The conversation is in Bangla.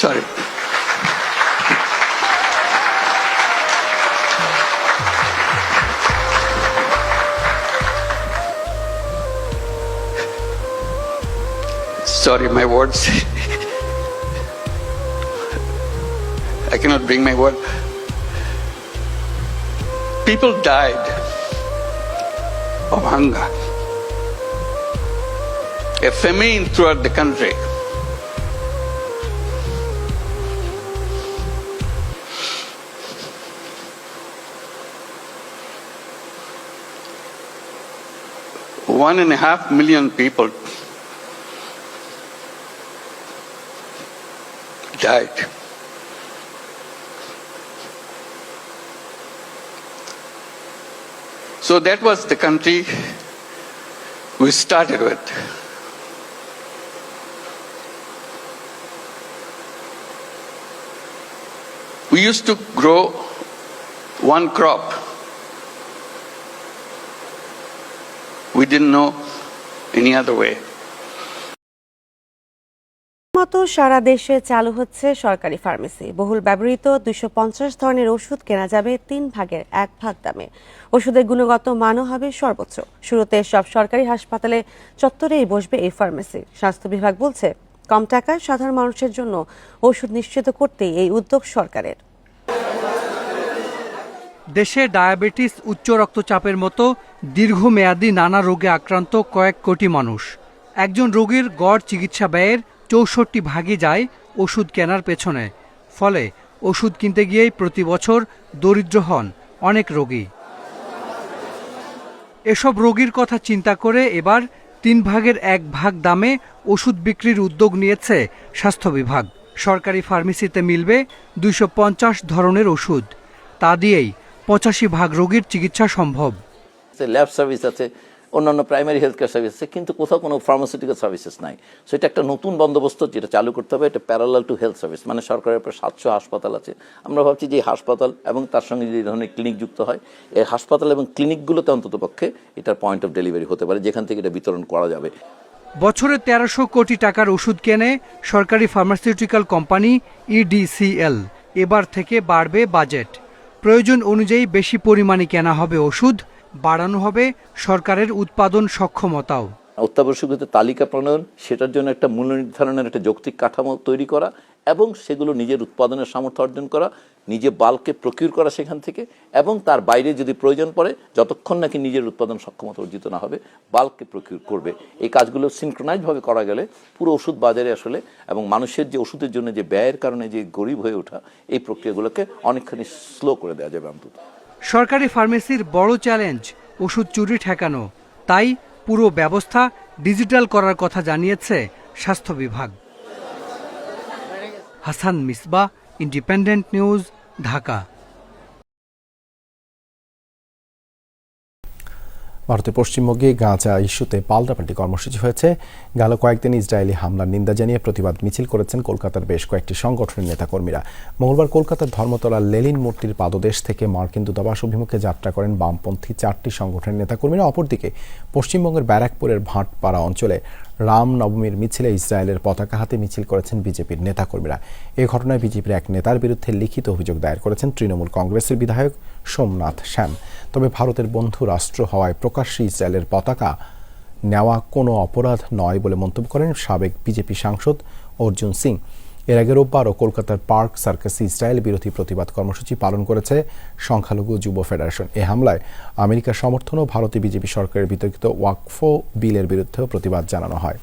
Sorry. Sorry, my words. I cannot bring my word. People died of hunger. A famine throughout the country. One and a half million people died. So that was the country we started with. We used to grow one crop. We didn't know any other way. মতো সারা দেশে চালু হচ্ছে সরকারি ফার্মেসি। বহুল ব্যবহৃত দুইশো পঞ্চাশ ধরনের ওষুধ কেনা যাবে তিন ভাগের এক ভাগ দামে। ওষুধের গুণগত মানও হবে সর্বোচ্চ। শুরুতে সব সরকারি হাসপাতালে চত্বরেই বসবে এই ফার্মেসি। স্বাস্থ্য বিভাগ বলছে, কম টাকায় সাধারণ মানুষের জন্য ওষুধ নিশ্চিত করতেই এই উদ্যোগ সরকারের। দেশে ডায়াবেটিস, উচ্চ রক্তচাপের মতো দীর্ঘমেয়াদী নানা রোগে আক্রান্ত কয়েক কোটি মানুষ। একজন রোগীর গড় চিকিৎসা ব্যয়ের চৌষট্টি ভাগই যায় ওষুধ কেনার পেছনে। ফলে ওষুধ কিনতে গিয়েই প্রতি বছর দরিদ্র হন অনেক রোগী। এসব রোগীর কথা চিন্তা করে এবার তিন ভাগের এক ভাগ দামে ওষুধ বিক্রির উদ্যোগ নিয়েছে স্বাস্থ্য বিভাগ। সরকারি ফার্মেসিতে মিলবে দুইশো পঞ্চাশ ধরনের ওষুধ। তা দিয়েই পঁচাশি ভাগ রোগীর চিকিৎসা সম্ভব। ল্যাব সার্ভিস আছে অন্যান্য প্রাইমারি হেলথ কেয়ার সার্ভিস আছে কিন্তু কোথাও কোনো ফার্মাসিউটিক্যাল সার্ভিসেস নাই। সো এটা একটা নতুন বন্দোবস্ত যেটা চালু করতে হবে এটা প্যারালাল টু হেলথ সার্ভিস মানে সরকারের প্রায় সাতশো হাসপাতাল আছে। আমরা ভাবছি যে এই হাসপাতাল এবং তার সঙ্গে যে ধরনের ক্লিনিক যুক্ত হয় এই হাসপাতাল এবং ক্লিনিকগুলোতে অন্তত পক্ষে এটার পয়েন্ট অফ ডেলিভারি হতে পারে যেখান থেকে এটা বিতরণ করা যাবে। বছরে তেরোশো কোটি টাকার ওষুধ কেনে সরকারি ফার্মাসিউটিক্যাল কোম্পানি ইডিসিএল এবার থেকে বাড়বে বাজেট প্রয়োজন অনুযায়ী বেশি পরিমাণে কেনা হবে ওষুধ, বাড়ানো হবে সরকারের উৎপাদন সক্ষমতাও। অত্যাবশ্যকীয় তালিকা প্রণয়ন, সেটার জন্য একটা মূল্য নির্ধারণের একটা যৌক্তিক কাঠামো তৈরি করা এবং সেগুলো নিজের উৎপাদনের সামর্থ্য অর্জন করা, নিজে বাল্কে প্রকিউর করা সেখান থেকে, এবং তার বাইরে যদি প্রয়োজন পড়ে, যতক্ষণ নাকি নিজের উৎপাদন সক্ষমতা অর্জিত না হবে, বাল্কে প্রকিউর করবে। এই কাজগুলো সিনক্রোনাইজভাবে করা গেলে পুরো ওষুধ বাজারে আসলে এবং মানুষের যে ওষুধের জন্য যে ব্যয়ের কারণে যে গরিব হয়ে ওঠা, এই প্রক্রিয়াগুলোকে অনেকখানি স্লো করে দেওয়া যাবে অন্তত। সরকারি ফার্মেসির বড় চ্যালেঞ্জ ওষুধ চুরি ঠেকানো। তাই পুরো ব্যবস্থা ডিজিটাল করার কথা জানিয়েছে স্বাস্থ্য বিভাগ। Hasan Misba independent news Dhaka ভারতের পশ্চিমবঙ্গে গাঁজা ইস্যুতে পাল্টাপাল্টি কর্মসূচি হয়েছে। গেল কয়েকদিন ইসরায়েলি হামলার নিন্দা জানিয়ে প্রতিবাদ মিছিল করেছেন কলকাতার বেশ কয়েকটি সংগঠনের নেতাকর্মীরা। মঙ্গলবার কলকাতার ধর্মতলা লেলিন মূর্তির পাদদেশ থেকে মার্কিন দূতাবাস অভিমুখে যাত্রা করেন বামপন্থী চারটি সংগঠনের নেতাকর্মীরা। অপরদিকে পশ্চিমবঙ্গের ব্যারাকপুরের ভাটপাড়া অঞ্চলে রাম নবমীর মিছিলে ইসরায়েলের পতাকা হাতে মিছিল করেছেন বিজেপির নেতাকর্মীরা। এ ঘটনায় বিজেপির এক নেতার বিরুদ্ধে লিখিত অভিযোগ দায়ের করেছেন তৃণমূল কংগ্রেসের বিধায়ক সোমনাথ শ্যাম তবে ভারতের বন্ধু রাষ্ট্র হওয়ায় প্রকাশ্যে ইসরায়েলের পতাকা নেওয়া কোনো অপরাধ নয় বলে মন্তব্য করেন সাবেক বিজেপি সাংসদ অর্জুন সিং। এর আগে রোববারও কলকাতার পার্ক সার্কাসে ইসরায়েল বিরোধী প্রতিবাদ কর্মসূচি পালন করেছে সংখ্যালঘু যুব ফেডারেশন। এ হামলায় আমেরিকার সমর্থন ও ভারতে বিজেপি সরকারের বিতর্কিত ওয়াকফো বিলের বিরুদ্ধেও প্রতিবাদ জানানো হয়।